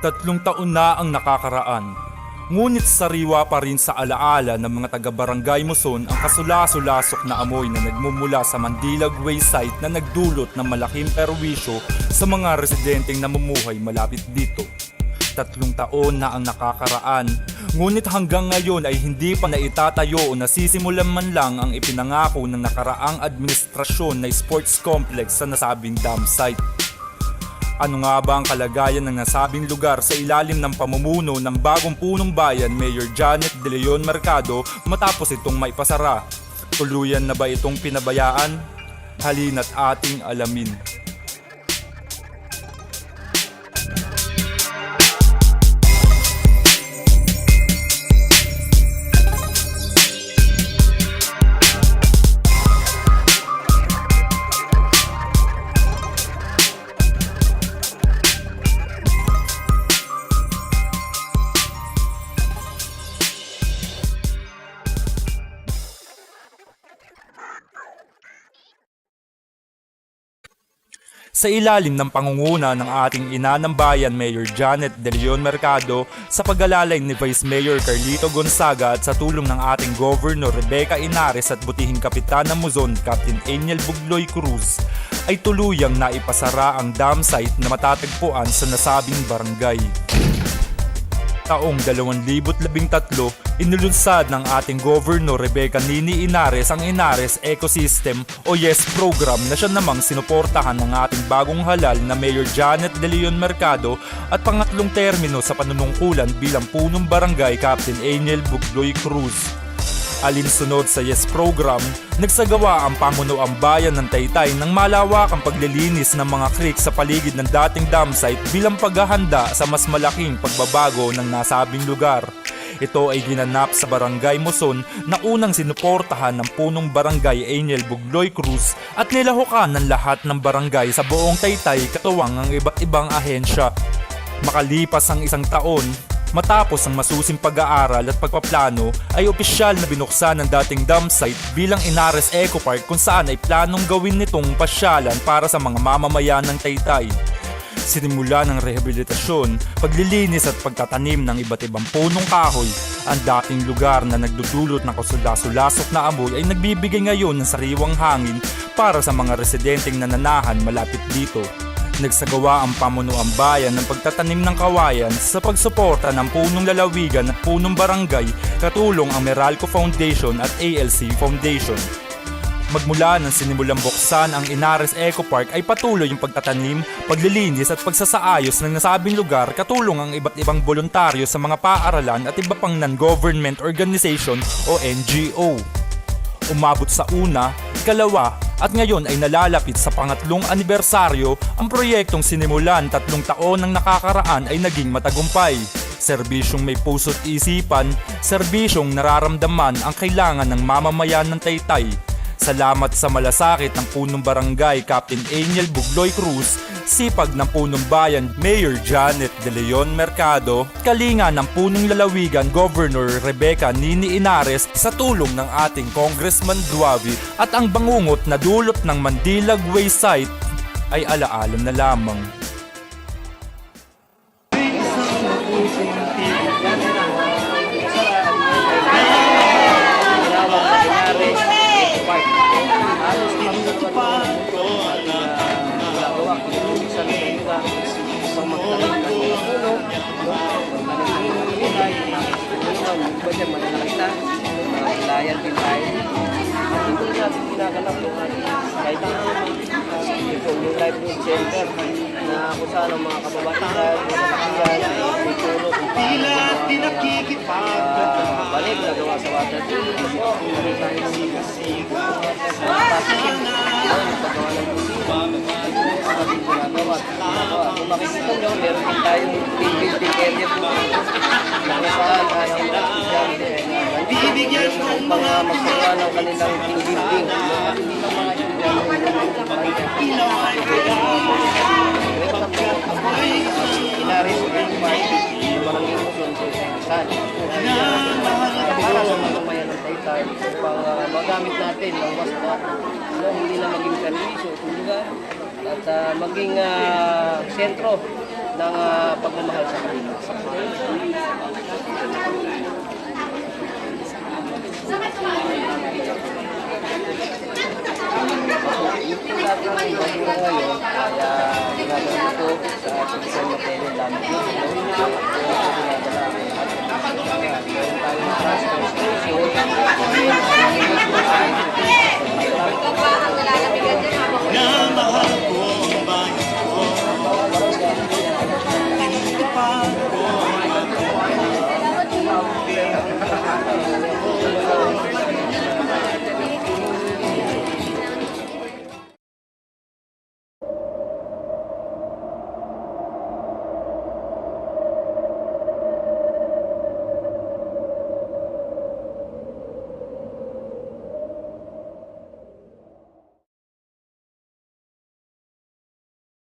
Tatlong taon na ang nakakaraan. Ngunit sariwa pa rin sa alaala ng mga taga-barangay Muson ang kasula-sulasok na amoy na nagmumula sa Mandilag Way site na nagdulot ng malaking perwisyo sa mga residenteng namumuhay malapit dito. Tatlong taon na ang nakakaraan, ngunit hanggang ngayon ay hindi pa naitatayo o nasisimulan man lang ang ipinangako ng nakaraang administrasyon na sports complex sa nasabing dam site. Ano nga ba ang kalagayan ng nasabing lugar sa ilalim ng pamumuno ng bagong punong bayan Mayor Janet De Leon Mercado matapos itong maipasara? Tuluyan na ba itong pinabayaan? Halina't ating alamin. Sa ilalim ng pangunguna ng ating ina ng bayan Mayor Janet De Leon Mercado sa pag-alalay ni Vice Mayor Carlito Gonzaga at sa tulong ng ating Governor Rebecca Inares at butihing kapitan ng Muzon Captain Eniel Bugloy Cruz ay tuluyang naipasara ang dam site na matatagpuan sa nasabing barangay taong 2013, inulunsad ng ating Governor Rebecca Nini Inares ang Inares Ecosystem o YES program na siya namang sinuportahan ng ating bagong halal na Mayor Janet De Leon Mercado at pangatlong termino sa panunungkulan bilang punong barangay Captain Aniel Bugloy Cruz. Alinsunod sa YES program, nagsagawa ang pamunuang bayan ng Taytay ng malawakang paglilinis ng mga creek sa paligid ng dating dam site bilang paghahanda sa mas malaking pagbabago ng nasabing lugar. Ito ay ginanap sa Barangay Muson na unang sinuportahan ng punong barangay Angel Bugloy Cruz at nilahukan ng lahat ng barangay sa buong Taytay katuwang ang iba't ibang ahensya. Makalipas ang isang taon, Matapos ang masusing pag-aaral at pagpaplano ay opisyal na binuksan ng dating dam site bilang Inares Eco Park kung saan ay planong gawin nitong pasyalan para sa mga mamamayan ng Taytay. Sinimula ng rehabilitasyon, paglilinis at pagtatanim ng iba't ibang punong kahoy, ang dating lugar na nagdudulot ng kasula-sulasok na amoy ay nagbibigay ngayon ng sariwang hangin para sa mga residenteng nananahan malapit dito. Nagsagawa ang pamunuang bayan ng pagtatanim ng kawayan sa pagsuporta ng punong lalawigan at punong barangay katulong ang Meralco Foundation at ALC Foundation. Magmula nang sinimulang buksan ang Inares Eco Park ay patuloy yung pagtatanim, paglilinis at pagsasaayos ng nasabing lugar katulong ang iba't ibang voluntaryo sa mga paaralan at iba pang non-government organization o NGO. Umabot sa una, ikalawa at ngayon ay nalalapit sa pangatlong anibersaryo ang proyektong sinimulan tatlong taon ng nakakaraan ay naging matagumpay. Serbisyong may puso't isipan, serbisyong nararamdaman ang kailangan ng mamamayan ng Taytay. Salamat sa malasakit ng punong barangay Captain Aniel Bugloy Cruz, sipag ng punong bayan Mayor Janet De Leon Mercado, kalinga ng punong lalawigan Governor Rebecca Nini Inares sa tulong ng ating Congressman Duavi at ang bangungot na dulot ng Mandilag Way site ay alaala na lamang. Layan din tayo. Ito na natin ginaganap yung ating kahit ito yung live center na kung saan ang mga kababataran, mga kabataan ay may paano Di nakikipag balik na gawa sa water ng ng. Kung makikita nyo, meron din tayong building area po. Na saan ang Bibigyan ang mga magpagawa ng kanilang building. ginagamit natin ang WASPA no, ano, hindi na maging permiso, tulugan at uh, maging uh, sentro ng uh, pagmamahal sa kanila.